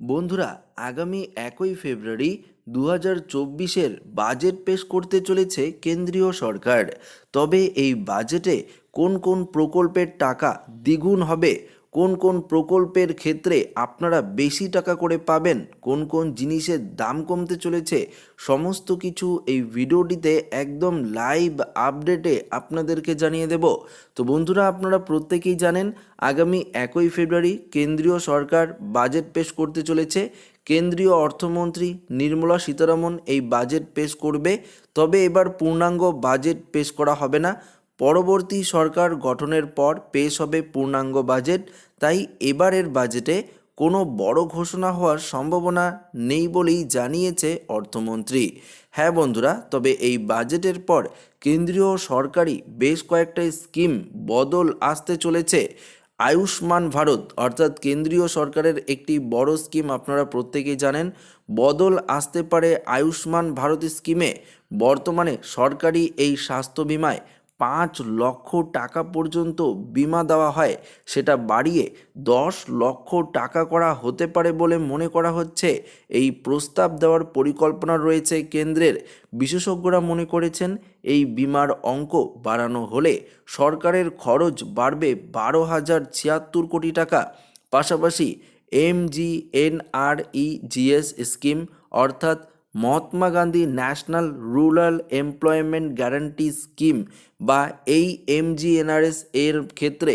বন্ধুরা, আগামী একই ফেব্রুয়ারি দু হাজার চব্বিশের বাজেট পেশ করতে চলেছে কেন্দ্রীয় সরকার। তবে এই বাজেটে কোন কোন প্রকল্পের টাকা দ্বিগুণ হবে কোন কোন প্রকল্পের ক্ষেত্রে আপনারা বেশি টাকা করে পাবেন? কোন কোন জিনিসের দাম কমতে চলেছে? সমস্ত কিছু এই ভিডিওটিতে একদম লাইভ আপডেটে আপনাদেরকে জানিয়ে দেব। তো বন্ধুরা, আপনারা প্রত্যেকেই জানেন, আগামী একই ফেব্রুয়ারি কেন্দ্রীয় সরকার বাজেট পেশ করতে চলেছে। কেন্দ্রীয় অর্থমন্ত্রী নির্মলা সীতারামন এই বাজেট পেশ করবে। তবে এবার পূর্ণাঙ্গ বাজেট পেশ করা হবে না। পরবর্তী সরকার গঠনের পর পেশ হবে পূর্ণাঙ্গ বাজেট, তাই এবারের বাজেটে কোনো বড় ঘোষণা হওয়ার সম্ভাবনা নেই বলেই জানিয়েছে অর্থমন্ত্রী। হ্যাঁ বন্ধুরা, তবে এই বাজেটের পর কেন্দ্রীয় সরকারি বেশ কয়েকটা স্কিম বদল আসতে চলেছে। আয়ুষ্মান ভারত, অর্থাৎ কেন্দ্রীয় সরকারের একটি বড় স্কিম আপনারা প্রত্যেকেই জানেন, বদল আসতে পারে আয়ুষ্মান ভারত স্কিমে। বর্তমানে সরকারি এই স্বাস্থ্য বিমায় পাঁচ লক্ষ টাকা পর্যন্ত বিমা দেওয়া হয়। সেটা বাড়িয়ে দশ লক্ষ টাকা করা হতে পারে বলে মনে করা হচ্ছে। এই প্রস্তাব দেওয়ার পরিকল্পনা রয়েছে কেন্দ্রের। বিশেষজ্ঞরা মনে করেছেন, এই বিমার অঙ্ক বাড়ানো হলে সরকারের খরচ বাড়বে বারো হাজার ছিয়াত্তর কোটি টাকা। পাশাপাশি এমজিএনআরইজিএস স্কিম অর্থাৎ Mahatma Gandhi national rural employment guarantee scheme বা এই এমজিএনআরএস এর ক্ষেত্রে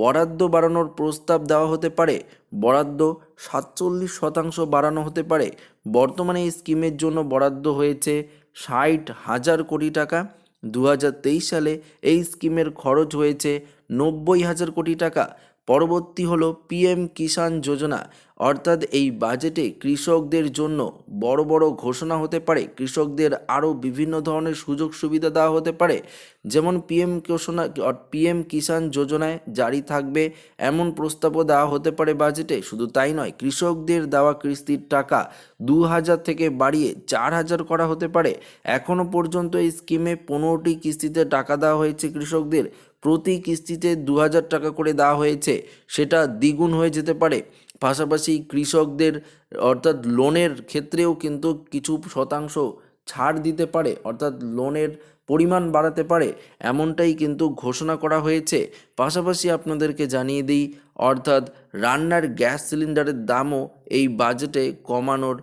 বরাদ্দ বাড়ানোর প্রস্তাব দেওয়া হতে পারে। বরাদ্দ সাতচল্লিশ শতাংশ বাড়ানো হতে পারে। বর্তমানে এই স্কিমের জন্য বরাদ্দ হয়েছে ষাট হাজার কোটি টাকা। দু হাজার তেইশ সালে এই স্কিমের খরচ হয়েছে নব্বই হাজার কোটি টাকা। পরবর্তী হলো পিএম কিষাণ যোজনা। অর্থাৎ এই বাজেটে কৃষকদের জন্য বড় বড় ঘোষণা হতে পারে। কৃষকদের আরও বিভিন্ন ধরনের সুযোগ সুবিধা দেওয়া হতে পারে। যেমন পিএম ঘোষণা পিএম কিষাণ যোজনায় জারি থাকবে এমন প্রস্তাবও দেওয়া হতে পারে বাজেটে শুধু তাই নয়, কৃষকদের দেওয়া কিস্তির টাকা দু হাজার থেকে বাড়িয়ে চার হাজার করা হতে পারে। এখনও পর্যন্ত এই স্কিমে পনেরোটি কিস্তিতে টাকা দেওয়া হয়েছে কৃষকদের। প্রতি কিস্তিতে দু হাজার টাকা করে দেওয়া হয়েছে। সেটা দ্বিগুণ হয়ে যেতে পারে। পাশাপাশি কৃষকদের, অর্থাৎ লোনের ক্ষেত্রেও কিন্তু কিছু শতাংশ ছাড় দিতে পারে, অর্থাৎ লোনের পরিমাণ বাড়াতে পারে। এমনটাই কিন্তু ঘোষণা করা হয়েছে। পাশাপাশি আপনাদেরকে জানিয়ে দিই, অর্থাৎ রান্নার গ্যাস সিলিন্ডারের দামও এই বাজেটে কমানোর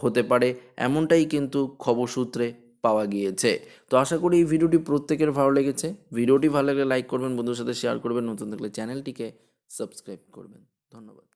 হতে পারে। এমনটাই কিন্তু খবর সূত্রে পাওয়া গিয়েছে। তো আশা করি এই ভিডিওটি প্রত্যেকের ভালো লেগেছে। ভিডিওটি ভালো লাগলে লাইক করবেন বন্ধুর সাথে শেয়ার করবেন, নতুন থাকলে চ্যানেলটিকে সাবস্ক্রাইব করবেন। ধন্যবাদ।